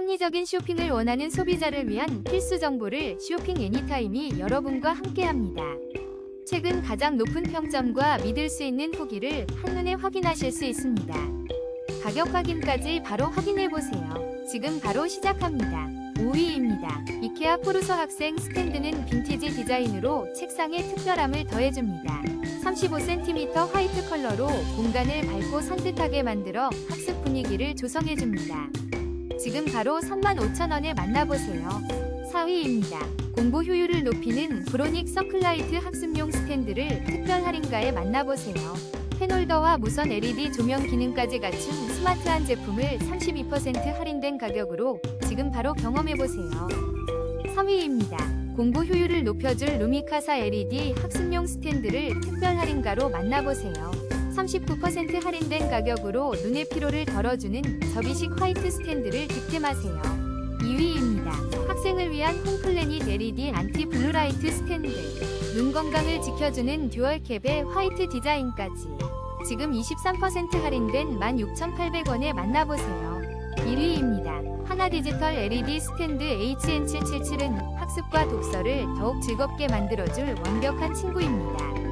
합리적인 쇼핑을 원하는 소비자를 위한 필수 정보를 쇼핑 애니타임이 여러분과 함께합니다. 최근 가장 높은 평점과 믿을 수 있는 후기를 한눈에 확인하실 수 있습니다. 가격 확인까지 바로 확인해 보세요. 지금 바로 시작합니다. 5위입니다. 이케아 포르소 학생 스탠드는 빈티지 디자인으로 책상에 특별함을 더해줍니다. 35cm 화이트 컬러로 공간을 밝고 산뜻하게 만들어 학습 분위기를 조성해줍니다. 지금 바로 35,000원에 만나보세요. 4위입니다. 공부 효율을 높이는 브로닉 서클라이트 학습용 스탠드를 특별 할인가에 만나보세요. 펜홀더와 무선 LED 조명 기능까지 갖춘 스마트한 제품을 32% 할인된 가격으로 지금 바로 경험해보세요. 3위입니다. 공부 효율을 높여줄 루미카사 LED 학습용 스탠드를 특별 할인가로 만나보세요. 39% 할인된 가격으로 눈의 피로를 덜어주는 접이식 화이트 스탠드를 득템하세요. 2위입니다. 학생을 위한 홈플래닛 LED 안티 블루라이트 스탠드. 눈 건강을 지켜주는 듀얼캡의 화이트 디자인까지. 지금 23% 할인된 16,800원에 만나보세요. 1위입니다. 하나 디지털 LED 스탠드 HN777은 학습과 독서를 더욱 즐겁게 만들어줄 완벽한 친구입니다.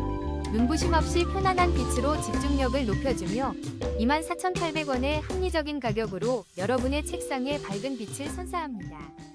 눈부심 없이 편안한 빛으로 집중력을 높여주며 24,800원의 합리적인 가격으로 여러분의 책상에 밝은 빛을 선사합니다.